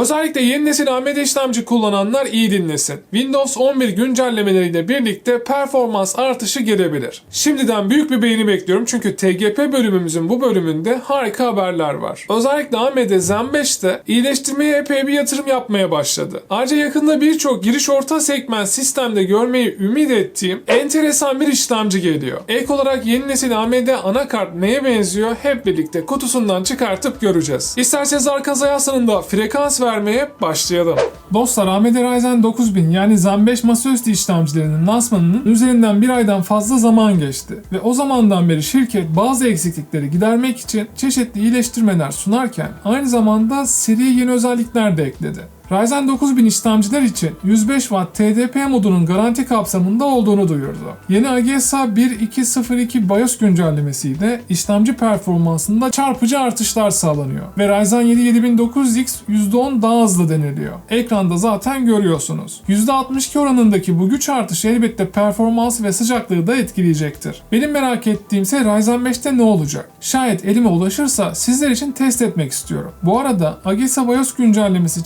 Özellikle yeni nesil AMD işlemci kullananlar iyi dinlesin. Windows 11 güncellemeleriyle birlikte performans artışı gelebilir. Şimdiden büyük bir beğeni bekliyorum çünkü TGP bölümümüzün bu bölümünde harika haberler var. Özellikle AMD Zen 5'te iyileştirmeye epey bir yatırım yapmaya başladı. Ayrıca yakında birçok giriş orta segment sistemde görmeyi ümit ettiğim enteresan bir işlemci geliyor. Ek olarak yeni nesil AMD anakart neye benziyor hep birlikte kutusundan çıkartıp göreceğiz. İsterseniz arkanıza yaslanın da frekans vermeye başlayalım. Dostlar AMD Ryzen 9000 yani Zen 5 masaüstü işlemcilerinin lansmanının üzerinden bir aydan fazla zaman geçti. Ve o zamandan beri şirket bazı eksiklikleri gidermek için çeşitli iyileştirmeler sunarken aynı zamanda seriye yeni özellikler de ekledi. Ryzen 9000 işlemciler için 105 Watt TDP modunun garanti kapsamında olduğunu duyurdu. Yeni AGSA 1202 BIOS güncellemesiyle işlemci performansında çarpıcı artışlar sağlanıyor ve Ryzen 7 7900X %10 daha hızlı deniliyor. Ekranda zaten görüyorsunuz. %62 oranındaki bu güç artışı elbette performans ve sıcaklığı da etkileyecektir. Benim merak ettiğim ise Ryzen 5'te ne olacak? Şayet elime ulaşırsa sizler için test etmek istiyorum. Bu arada AGSA BIOS güncellemesi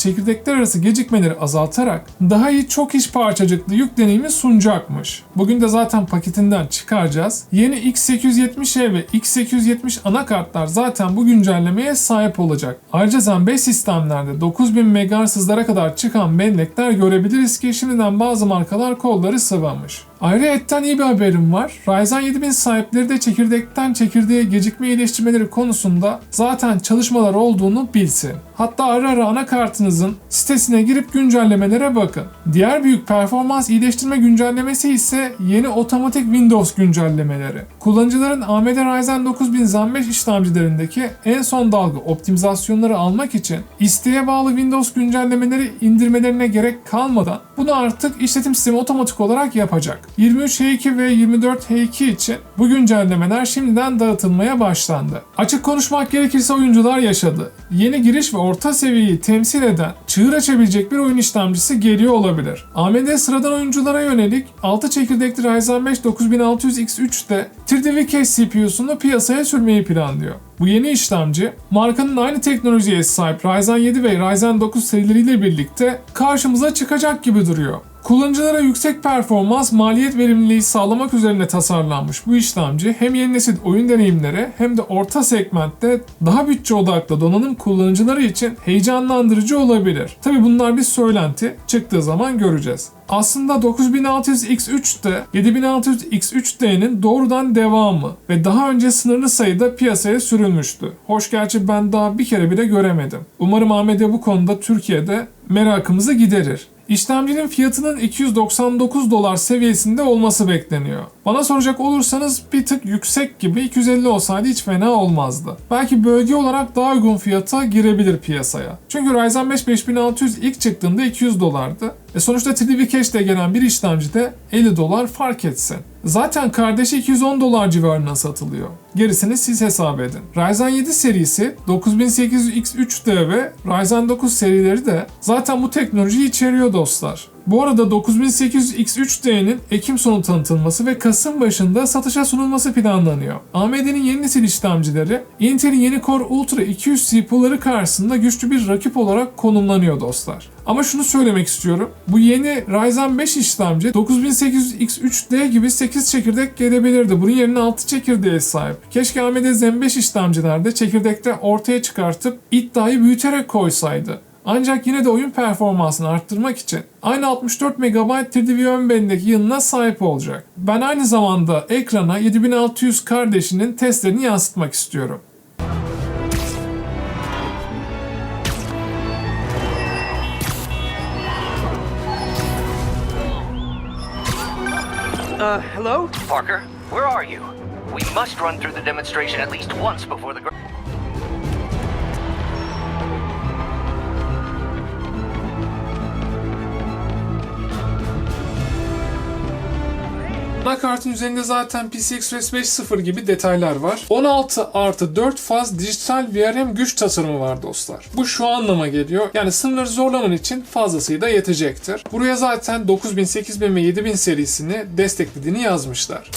çekirdekler arası gecikmeleri azaltarak daha iyi çok iş parçacıklı yük deneyimi sunacakmış. Bugün de zaten paketinden çıkaracağız. Yeni X870E ve X870 anakartlar zaten bu güncellemeye sahip olacak. Ayrıca Zen 5 sistemlerde 9000 MHz hızlara kadar çıkan bellekler görebiliriz ki şimdiden bazı markalar kolları sıvamış. Ayrıca iyi bir haberim var. Ryzen 7000 sahipleri de çekirdekten çekirdeğe gecikme iyileştirmeleri konusunda zaten çalışmalar olduğunu bilsin. Hatta ara ara anakartınızın sitesine girip güncellemelere bakın. Diğer büyük performans iyileştirme güncellemesi ise yeni otomatik Windows güncellemeleri. Kullanıcıların AMD Ryzen 9000 Zen 5 işlemcilerindeki en son dalga optimizasyonları almak için isteğe bağlı Windows güncellemeleri indirmelerine gerek kalmadan bunu artık işletim sistemi otomatik olarak yapacak. 23H2 ve 24H2 için bu güncellemeler şimdiden dağıtılmaya başlandı. Açık konuşmak gerekirse oyuncular yaşadı. Yeni giriş ve orta seviyeyi temsil eden çığır açabilecek bir oyun işlemcisi geliyor olabilir. AMD sıradan oyunculara yönelik 6 çekirdekli Ryzen 5 9600X3'te 3D Cache CPU'sunu piyasaya sürmeyi planlıyor. Bu yeni işlemci, markanın aynı teknolojiye sahip Ryzen 7 ve Ryzen 9 serileriyle birlikte karşımıza çıkacak gibi duruyor. Kullanıcılara yüksek performans, maliyet verimliliği sağlamak üzerine tasarlanmış bu işlemci hem yeni nesil oyun deneyimleri hem de orta segmentte daha bütçe odaklı donanım kullanıcıları için heyecanlandırıcı olabilir. Tabi bunlar bir söylenti, çıktığı zaman göreceğiz. Aslında 9600X3 de 7600X3D'nin doğrudan devamı ve daha önce sınırlı sayıda piyasaya sürülmüştü. Hoş gerçi ben daha bir kere bile göremedim. Umarım AMD bu konuda Türkiye'de merakımızı giderir. İşlemcinin fiyatının 299 dolar seviyesinde olması bekleniyor. Bana soracak olursanız bir tık yüksek gibi 250 olsaydı hiç fena olmazdı. Belki bölge olarak daha uygun fiyata girebilir piyasaya. Çünkü Ryzen 5 5600 ilk çıktığında 200 dolardı. E sonuçta 3D Cache ile gelen bir işlemcide 50 dolar fark etsin. Zaten kardeşi 210 dolar civarına satılıyor. Gerisini siz hesap edin. Ryzen 7 serisi 9800X3D ve Ryzen 9 serileri de zaten bu teknolojiyi içeriyor dostlar. Bu arada 9800X3D'nin Ekim sonu tanıtılması ve Kasım başında satışa sunulması planlanıyor. AMD'nin yeni nesil işlemcileri Intel'in yeni Core Ultra 200 CPU'ları karşısında güçlü bir rakip olarak konumlanıyor dostlar. Ama şunu söylemek istiyorum. Bu yeni Ryzen 5 işlemci 9800X3D gibi 8 çekirdek gelebilirdi. Bunun yerine 6 çekirdeğe sahip. Keşke AMD Zen 5 işlemcilerde çekirdekte ortaya çıkartıp iddiayı büyüterek koysaydı. Ancak yine de oyun performansını arttırmak için aynı 64 MB 3D ön bellek yılına sahip olacak. Ben aynı zamanda ekrana 7600 kardeşinin testlerini yansıtmak istiyorum. Uh, hello? Parker, where are you? We must run through the demonstration at least once before the. Anakartın üzerinde zaten PCI Express 5.0 gibi detaylar var. 16 artı 4 faz dijital VRM güç tasarımı var dostlar. Bu şu anlama geliyor. Yani sınırları zorlaman için fazlasıyla yetecektir. Buraya zaten 9000, 8000 ve 7000 serisini desteklediğini yazmışlar.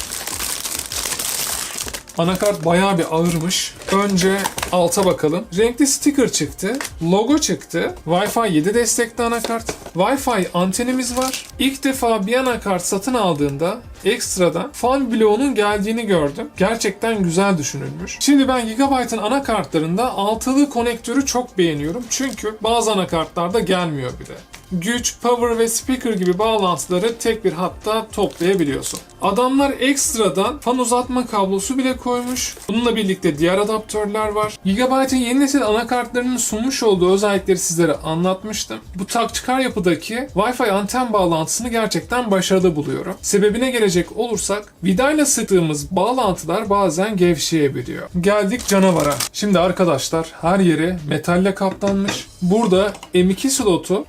Anakart bayağı bir ağırmış. Önce alta bakalım. Renkli sticker çıktı. Logo çıktı. Wi-Fi 7 destekli anakart. Wi-Fi antenimiz var. İlk defa bir anakart satın aldığında ekstradan fan bloğunun geldiğini gördüm. Gerçekten güzel düşünülmüş. Şimdi ben Gigabyte'ın anakartlarında altılı konektörü çok beğeniyorum. Çünkü bazı anakartlarda gelmiyor bir de güç, power ve speaker gibi bağlantıları tek bir hatta toplayabiliyorsun. Adamlar ekstradan fan uzatma kablosu bile koymuş. Bununla birlikte diğer adaptörler var. Gigabyte'ın yeni nesil anakartlarının sunmuş olduğu özellikleri sizlere anlatmıştım. Bu tak çıkar yapıdaki Wi-Fi anten bağlantısını gerçekten başarılı buluyorum. Sebebine gelecek olursak vidayla sıktığımız bağlantılar bazen gevşeyebiliyor. Geldik canavara. Şimdi arkadaşlar her yeri metalle kaplanmış. Burada M2 slotu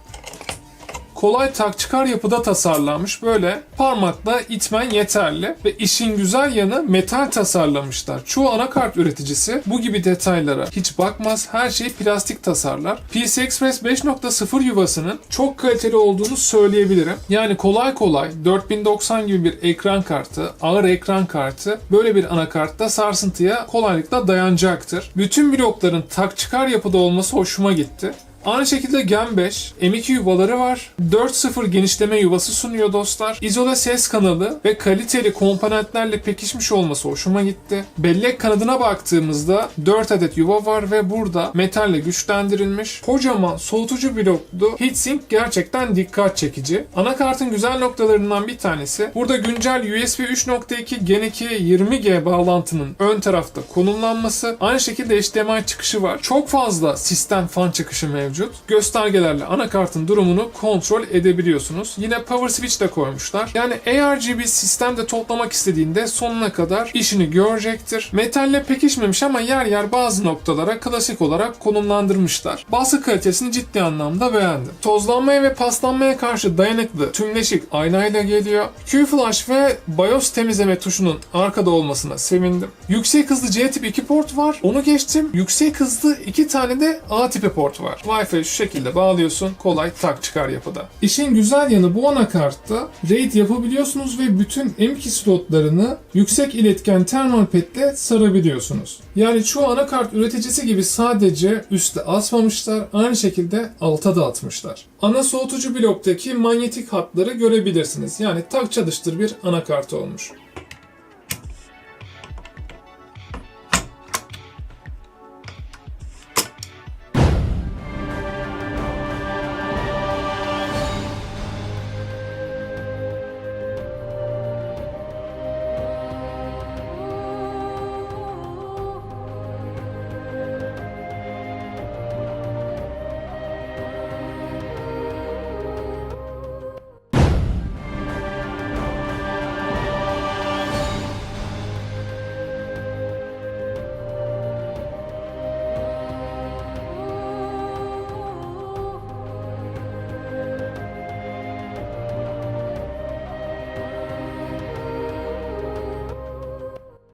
kolay tak çıkar yapıda tasarlanmış. Böyle parmakla itmen yeterli ve işin güzel yanı metal tasarlamışlar. Çoğu anakart üreticisi bu gibi detaylara hiç bakmaz. Her şeyi plastik tasarlar. PC Express 5.0 yuvasının çok kaliteli olduğunu söyleyebilirim. Yani kolay kolay 4090 gibi bir ekran kartı, ağır ekran kartı böyle bir anakartta sarsıntıya kolaylıkla dayanacaktır. Bütün blokların tak çıkar yapıda olması hoşuma gitti. Aynı şekilde Gen 5, M2 yuvaları var. 4.0 genişleme yuvası sunuyor dostlar. İzole ses kanalı ve kaliteli komponentlerle pekişmiş olması hoşuma gitti. Bellek kanadına baktığımızda 4 adet yuva var ve burada metalle güçlendirilmiş. Kocaman soğutucu bloklu heatsink gerçekten dikkat çekici. Anakartın güzel noktalarından bir tanesi burada güncel USB 3.2 Gen 2 20G bağlantının ön tarafta konumlanması. Aynı şekilde HDMI çıkışı var. Çok fazla sistem fan çıkışı mevcut. Göstergelerle anakartın durumunu kontrol edebiliyorsunuz. Yine power switch de koymuşlar. Yani ARGB sistemde toplamak istediğinde sonuna kadar işini görecektir. Metalle pekişmemiş ama yer yer bazı noktalara klasik olarak konumlandırmışlar. Baskı kalitesini ciddi anlamda beğendim. Tozlanmaya ve paslanmaya karşı dayanıklı tümleşik aynayla geliyor. Q-Flash ve BIOS temizleme tuşunun arkada olmasına sevindim. Yüksek hızlı C tip 2 port var. Onu geçtim. Yüksek hızlı 2 tane de A tipi port var. Wi-Fi şu şekilde bağlıyorsun. Kolay tak çıkar yapıda. İşin güzel yanı bu anakartta RAID yapabiliyorsunuz ve bütün M2 slotlarını yüksek iletken termal petle sarabiliyorsunuz. Yani çoğu anakart üreticisi gibi sadece üstte asmamışlar. Aynı şekilde alta da atmışlar. Ana soğutucu bloktaki manyetik hatları görebilirsiniz. Yani tak çalıştır bir anakart olmuş.